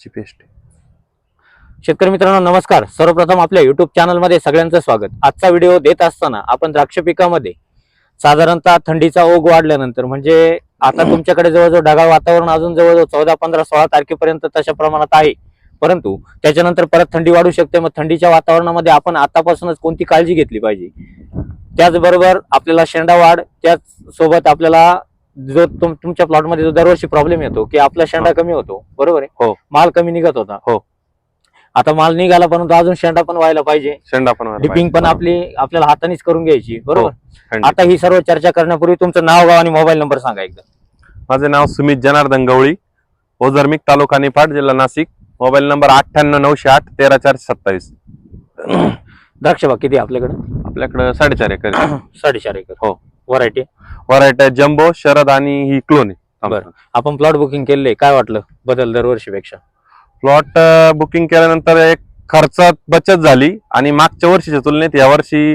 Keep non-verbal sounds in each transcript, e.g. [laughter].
ची पेस्ट शेतकरी मित्रांनो नमस्कार. सर्वप्रथम आपल्या युट्यूब चॅनलमध्ये सगळ्यांचं स्वागत. आजचा व्हिडिओ देत असताना आपण द्राक्ष पिकामध्ये साधारणतः थंडीचा ओघ वाढल्यानंतर म्हणजे आता तुमच्याकडे जवळजवळ ढगाळ वातावरण अजून जवळजवळ चौदा पंधरा सोळा तारखेपर्यंत तशा प्रमाणात आहे. परंतु त्याच्यानंतर परत थंडी वाढू शकते. मग थंडीच्या वातावरणामध्ये आपण आतापासूनच कोणती काळजी घेतली पाहिजे? त्याचबरोबर आपल्याला शेंडा वाढ त्याच सोबत आपल्याला जो तुम- तुमच्या प्लॉटमध्ये जो दरवर्षी प्रॉब्लेम येतो की आपला शेंडा कमी होतो बरोबर आहे? हो. माल कमी निघत होता. हो. आता माल निघाला परंतु अजून शेंडा पण व्हायला पाहिजे. शेंडा पण व्हायला डिपिंग पण पाहिजे. आपली आपल्याला हातानेच करून घ्यायची बरोबर? हंडी. आता ही सर्व चर्चा करण्यापूर्वी तुमचं नाव गाव आणि मोबाईल नंबर सांगा एकदा. माझे नाव सुमित जनार्दन गवळी ओझरमिक तालुका निफाड जिल्हा नाशिक. मोबाईल नंबर अठ्ठ्याण्णव नऊशे आठ तेरा चारशे सत्तावीस. द्राक्ष बाग किती आहे आपल्याकडे? आपल्याकडे साडेचार एकर साडेचार एकर. हो. व्हरायटी व्हरायटी जम्बो शरद आणि ही क्लोन बरं. आपण प्लॉट बुकिंग केले काय वाटलं? बदल दरवर्षीपेक्षा प्लॉट बुकिंग केल्यानंतर एक खर्चात बचत झाली आणि मागच्या वर्षीच्या तुलनेत या वर्षी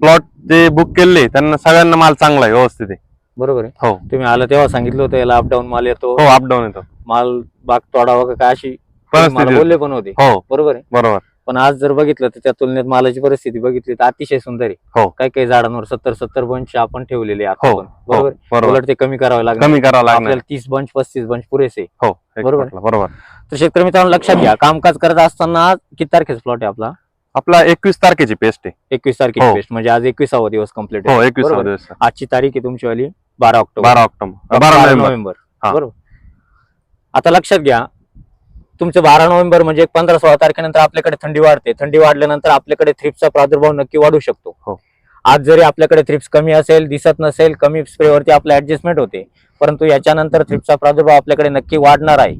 प्लॉट जे बुक केले त्यांना सगळ्यांना माल चांगला आहे व्यवस्थित आहे. बरोबर आहे. हो. तुम्ही आलं तेव्हा सांगितलं होतं याला अपडाऊन माल येतो. हो अपडाऊन येतो. माल बाग तोडावा का काय अशी परिस्थिती. बोलले पण होते. हो. बरोबर आहे. बरोबर. पण आज जर बघितलं तर त्या तुलनेत मालाची परिस्थिती बघितली तर अतिशय सुंदर आहे. हो. काही काही झाडांवर सत्तर सत्तर बंच आपण ठेवलेले आहे आता हो हो. बरोबर? उलट ते कमी करावे लागणार. कमी करावं लागणार. आपल्याला तीस बंच पस्तीस बंच पुरेसे. हो. एक बरोबर. म्हटलं, बरोबर. तर शेतकरी मित्रांनो लक्षात घ्या कामकाज करत असताना किती तारखेचा प्लॉट आहे आपला? आपला एकवीस तारखेची पेस्ट आहे. एकवीस तारखेची हो. पेस्ट म्हणजे आज एकविसावा दिवस कंप्लीट हो एकवीस बरोबर. दिवस. आजची तारीख आहे तुमची वाली बारा ऑक्टोबर. बारा ऑक्टोबर. बारा नोव्हेंबर. नोव्हेंबर. हा. बरोबर? आता लक्षात घ्या तुमचं बारा नोव्हेंबर म्हणजे एक पंधरा सोळा तारखेनंतर आपल्याकडे थंडी वाढते. थंडी वाढल्यानंतर आपल्याकडे थ्रिप्सचा प्रादुर्भाव नक्की वाढू शकतो. हो. आज जरी आपल्याकडे थ्रिप्स कमी असेल दिसत नसेल कमी स्प्रेवरती आपलं ऍडजस्टमेंट होते. परंतु याच्यानंतर थ्रिप्सचा प्रादुर्भाव आपल्याकडे नक्की वाढणार आहे.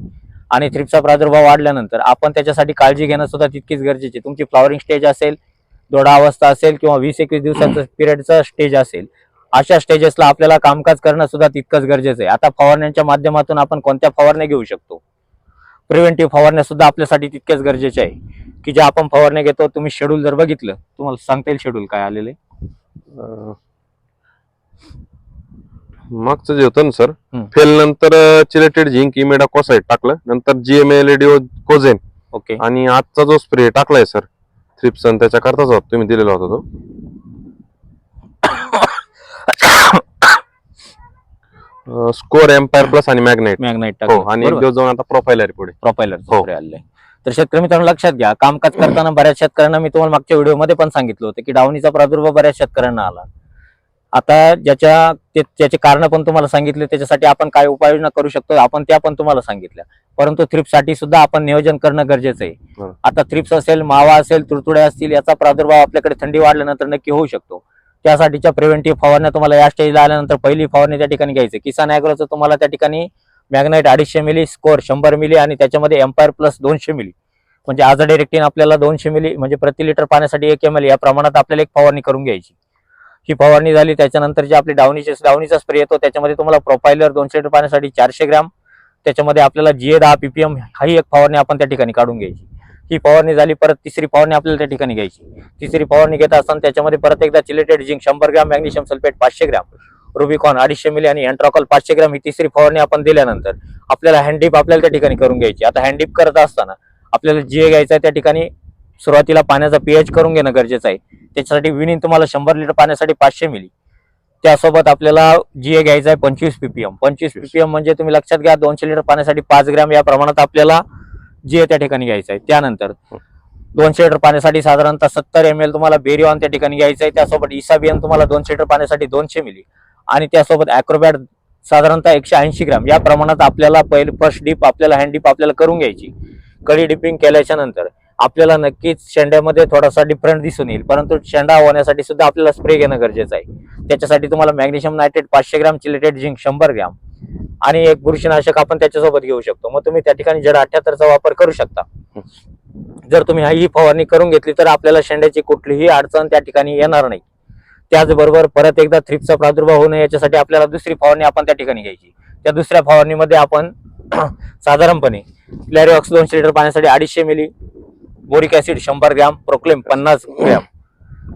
आणि थ्रिप्सचा प्रादुर्भाव वाढल्यानंतर आपण त्याच्यासाठी काळजी घेणं सुद्धा तितकीच गरजेची. तुमची फ्लॉवरिंग स्टेज असेल दोडा अवस्था असेल किंवा वीस एकवीस दिवसाचं पिरियडचा स्टेज असेल अशा स्टेजेसला आपल्याला कामकाज करणं सुद्धा तितकंच गरजेचं आहे. आता फवारण्यांच्या माध्यमातून आपण कोणत्या फवारण्या घेऊ शकतो? प्रिव्हेंटिव्ह फवारण्या सुद्धा आपल्यासाठी तितक्याच गरजेच्या आहे की ज्या आपण फवारण्या घेतो तुम्ही शेड्यूल जर बघितलं तुम्हाला सांगता येईल शेड्यूल काय आलेले मागचं जे होतं ना सर. फेल नंतर चिलेटेड झिंक इमेडा कोसाईट टाकलं नंतर जीएमएल कोझेन ओके आणि आजचा जो स्प्रे टाकलाय सर थ्रिप्सन त्याच्याकरताच होता तुम्ही दिलेला होता तो स्कोर एम्पायर प्लस आणि मॅग्नेट मॅग्नाईट हो आणि एक दिवस जाऊन आता प्रोफाईल आहे पुढे. प्रोफायलर हो. आलेले. तर शेतकरी मित्रांनो लक्षात घ्या कामकाज करताना बऱ्याच शेतकऱ्यांना मी तुम्हाला मागच्या व्हिडिओमध्ये पण सांगितलं होतं की डावणीचा प्रादुर्भाव बऱ्याच शेतकऱ्यांना आला. आता ज्याच्या त्याचे कारण पण तुम्हाला सांगितले त्याच्यासाठी आपण काय उपाययोजना करू शकतो आपण त्या पण तुम्हाला सांगितल्या. परंतु थ्रिप्ससाठी सुद्धा आपण नियोजन करणं गरजेचं आहे. आता थ्रिप्स असेल मावा असेल तुडतुड्या असतील याचा प्रादुर्भाव आपल्याकडे थंडी वाढल्यानंतर नक्की होऊ शकतो. त्यासाठीच्या प्रिव्हेंटिव्ह फवारण्या तुम्हाला या स्टेजला आल्यानंतर पहिली फवारणी त्या ठिकाणी घ्यायची. किसान ॲग्रोचं तुम्हाला त्या ठिकाणी मॅग्नाईट अडीचशे मिली स्कोर शंभर मिली आणि त्याच्यामध्ये एम्पायर प्लस दोनशे मिली म्हणजे आज डेरेक्टिन आपल्याला दोनशे मिली म्हणजे प्रति लिटर पाण्यासाठी एक एम एल या प्रमाणात आपल्याला एक फवारणी करून घ्यायची. ही फवारणी झाली त्याच्यानंतर जे आपली डावणीचे डावणीचा स्प्रे येतो त्याच्यामध्ये तुम्हाला प्रोपायलर दोनशे लिटर पाण्यासाठी चारशे ग्रॅम त्याच्यामध्ये आपल्याला जी दहा पीपीएम हाही एक फवारणी आपण त्या ठिकाणी काढून घ्यायची. ही फवारणी झाली परत तिसरी फवारणी आपल्याला त्या ठिकाणी घ्यायची. तिसरी फवारणी घेत असताना त्याच्यामध्ये परत एकदा चिलेटेड झिंक शंभर ग्रॅम मॅग्नेशियम सल्फेट पाचशे ग्रॅम रुबिकॉन अडीचशे मिली आणि अँट्रॉकल पाचशे ग्रॅम ही तिसरी फवारणी आपण दिल्यानंतर आपल्याला हँडडीप आपल्याला त्या ठिकाणी करून घ्यायची. आता हँडडीप करत असताना आपल्याला जे घ्यायचं आहे त्या ठिकाणी सुरुवातीला पाण्याचा पीएच करून घेणं गरजेचं आहे. त्याच्यासाठी विनिंग तुम्हाला शंभर लिटर पाण्यासाठी पाचशे मिली त्यासोबत आपल्याला जीए घ्यायचं आहे पंचवीस पीपीएम पंचवीस पीपीएम म्हणजे तुम्ही लक्षात घ्या दोनशे लिटर पाण्यासाठी पाच ग्रॅम या प्रमाणात आपल्याला जीए त्या ठिकाणी घ्यायचं आहे. त्यानंतर दोनशे लिटर पाण्यासाठी साधारणतः सत्तर एम एल तुम्हाला बेरिऑन त्या ठिकाणी घ्यायचं आहे. त्यासोबत इसाबियन तुम्हाला दोनशे लिटर पाण्यासाठी दोनशे मिली. आणि त्यासोबत अॅक्रोबॅट साधारणतः एकशे ऐंशी ग्रॅम. या प्रमाणात आपल्याला पहिले फर्स्ट डीप आपल्याला हँड डीप आपल्याला करून घ्यायची. कडी डिपिंग केल्याच्यानंतर आपल्याला नक्कीच शेंड्यामध्ये थोडासा डिफरंट दिसून येईल. परंतु शेंडा होण्यासाठी सुद्धा आपल्याला स्प्रे घेणं गरजेचं आहे. त्याच्यासाठी तुम्हाला मॅग्नेशियम नायट्रेट पाचशे ग्रॅम चिलेटेड झिंक शंभर ग्रॅम. आणि एक बुरशीनाशक आपण त्याच्यासोबत घेऊ शकतो. मग तुम्ही त्या ठिकाणी जड अठ्याहत्तरचा वापर करू शकता. जर तुम्ही ही फवारणी करून घेतली तर आपल्याला शेंड्याची कुठलीही अडचण त्या ठिकाणी येणार नाही. त्याचबरोबर परत एकदा थ्रिपचा प्रादुर्भाव होऊ नये याच्यासाठी आपल्याला दुसरी फवारणी आपण त्या ठिकाणी घ्यायची. त्या दुसऱ्या फवारणीमध्ये आपण [clears throat] साधारणपणे लॅरिऑक्स दोनशे लिटर पाण्यासाठी अडीचशे मिली बोरिक ऍसिड शंभर ग्रॅम प्रोक्लेम पन्नास ग्रॅम.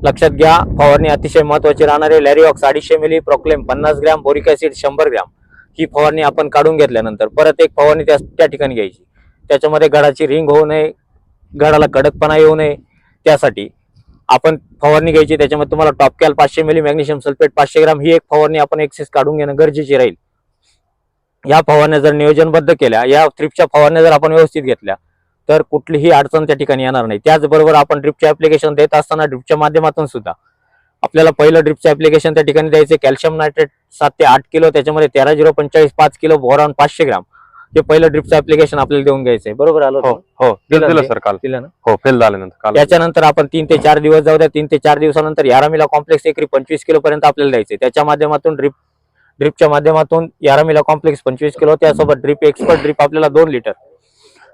लक्षात घ्या फवारणी अतिशय महत्वाची राहणार आहे लॅरिऑक्स अडीचशे मिली प्रोक्लेम पन्नास ग्रॅम बोरिक ऍसिड शंभर ग्रॅम. ही फवारणी आपण काढून घेतल्यानंतर परत एक फवारणी त्या त्या ठिकाणी घ्यायची. त्याच्यामध्ये गडाची रिंग होऊ नये गडाला कडकपणा येऊ नये. त्यासाठी आपण फवारणी घ्यायची. त्याच्यामध्ये तुम्हाला टॉपकॅल पाचशे मिली मॅग्नेशियम सल्फेट पाचशे ग्राम ही एक फवारणी आपण एक्सेस काढून घेणं गरजेची राहील. या फवारण्या जर नियोजनबद्ध केल्या या ट्रिपच्या फवारण्या जर आपण व्यवस्थित घेतल्या तर कुठलीही अडचण त्या ठिकाणी येणार नाही. त्याचबरोबर आपण ड्रिपचे ॲप्लिकेशन देत असताना ड्रिपच्या माध्यमातून सुद्धा आपल्याला पहिलं ड्रिपचं ऍप्लिकेशन त्या ठिकाणी द्यायचे कॅल्शियम नायट्रेट सात ते आठ किलो त्याच्यामध्ये तेरा झिरो पंचेचाळीस पाच किलो बोरॉन पाचशे ग्राम. हे पहिलं ड्रिपचं ऍप्लिकेशन आपल्याला देऊन घ्यायचंय बरोबर आलो हो हो. दिलं दिलं ते? सर काल. दिलं ना? हो फेल झाल्यानंतर काल त्याच्यानंतर आपण तीन ते चार दिवस जाऊ द्या. तीन ते चार दिवसानंतर यारामीला कॉम्प्लेक्स एकरी पंचवीस किलो पर्यंत आपल्याला द्यायचे त्याच्या माध्यमातून ड्रिप ड्रिपच्या माध्यमातून यारामीला कॉम्प्लेक्स पंचवीस किलो. त्यासोबत ड्रिप एक्सपर्ट ड्रिप आपल्याला दोन लिटर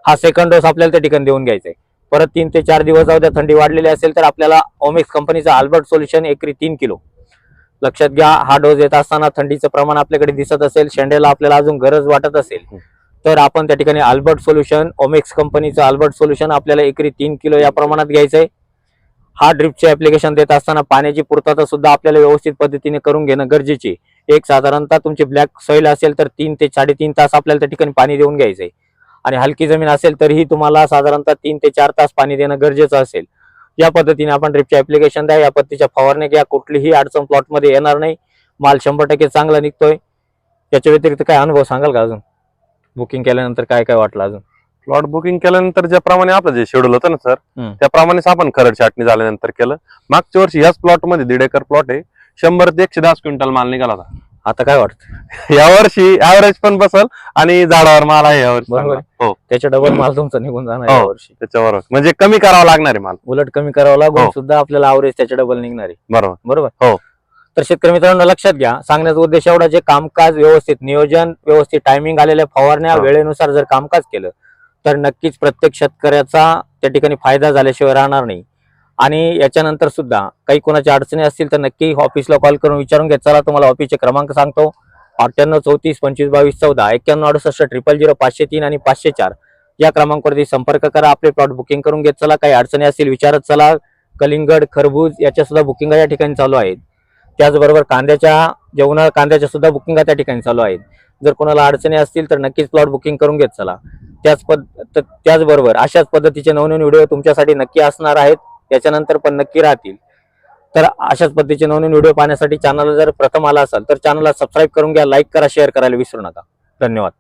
हा सेकंड डोस आपल्याला त्या ठिकाणी देऊन घ्यायचा आहे. परत तीन ते चार दिवस जाऊ द्या थंडी वाढलेली असेल तर आपल्याला ओमिक्स कंपनीचा अल्बर्ट सोल्युशन एकरी तीन किलो. लक्षात घ्या हा डोस देत असताना थंडीचं प्रमाण आपल्याकडे दिसत असेल शेंड्याला आपल्याला अजून गरज वाटत असेल तर आपण त्या ठिकाणी अल्बर्ट सोल्युशन ओमेक्स कंपनीचं अल्बर्ट सोल्युशन आपल्याला एकरी तीन किलो या प्रमाणात घ्यायचंय. हा ड्रिपचे ऍप्लिकेशन देत असताना पाण्याची पूर्तता सुद्धा आपल्याला व्यवस्थित पद्धतीने करून घेणं गरजेचे आहे. एक साधारणतः तुमची ब्लॅक सॉइल असेल तर तीन ते साडेतीन तास आपल्याला त्या ठिकाणी पाणी देऊन घ्यायचंय. आणि हलकी जमीन असेल तरीही तुम्हाला साधारणतः तीन ते चार तास पाणी देणं गरजेचं असेल. या पद्धतीने आपण ड्रिपचे ऍप्लिकेशन द्या या पद्धतीच्या फवारण्या घ्या कुठलीही अडचण प्लॉटमध्ये येणार नाही. माल शंभर टक्के चांगला निघतोय. याच्या व्यतिरिक्त काय अनुभव सांगाल का अजून? बुकिंग केल्यानंतर काय काय वाटलं अजून? प्लॉट बुकिंग केल्यानंतर ज्याप्रमाणे आपलं जे शेड्यूल होतं ना सर हम्म. त्याप्रमाणेच आपण खरड छाटणी झाल्यानंतर केलं. मागच्या वर्षी ह्याच प्लॉटमध्ये दीड एकर प्लॉट आहे. शंभर ते एकशे दहा क्विंटल माल निघाला होता. आता काय वाटतं [laughs] या वर्षी ऍव्हरेज पण बसल आणि झाडावर माल आहे यावर्षी बरोबर. चांगला. हो त्याच्या डबल माल तुमचा निघून जाणार हो. या वर्षी त्याच्यावर म्हणजे कमी करावा लागणार आहे माल उलट कमी करावं लागून हो. सुद्धा आपल्याला आवरेज त्याच्या डबल निघणार आहे बरोबर बरोबर हो. तर शेतकरी मित्रांनो लक्षात घ्या सांगण्याचा उद्देश एवढा जे कामकाज व्यवस्थित नियोजन व्यवस्थित टायमिंग आलेल्या फवारण्या हो. वेळेनुसार जर कामकाज केलं तर नक्कीच प्रत्येक शेतकऱ्याचा त्या ठिकाणी फायदा झाल्याशिवाय राहणार नाही आणि याच्यानंतर सुद्धा काही कोणाच्या अडचणी असतील तर नक्की ऑफिसला कॉल करून विचारून घेत चला तुम्हाला ऑफिसचे क्रमांक सांगतो. अठ्ठ्याण्णव चौतीस पंचवीस बावीस चौदा एक्क्याण्णव अडुसष्ट ट्रिपल झिरो पाचशे तीन आणि पाचशे चार या क्रमांकावरती संपर्क करा. आपले प्लॉट बुकिंग करून घेत चला. काही अडचणी असतील विचारत चला. कलिंगड खरबूज याच्या सुद्धा बुकिंग या ठिकाणी चालू आहेत. त्याचबरोबर कांद्याच्या जेवणा कांद्याच्या सुद्धा बुकिंग त्या ठिकाणी चालू आहेत. जर कोणाला अडचणी असतील तर नक्कीच प्लॉट बुकिंग करून घेत चला. त्याच पद त्याचबरोबर अशाच पद्धतीचे नवनवीन व्हिडिओ तुमच्यासाठी नक्की असणार आहेत. याच्यानंतर पण नक्की राहतील. तर अशाच पद्धतीचे नवनवीन व्हिडिओ पाहण्यासाठी चॅनलला जर प्रथम आला असाल तर चॅनलला सबस्क्राईब करून घ्या लाईक करा शेअर करायला विसरू नका. धन्यवाद.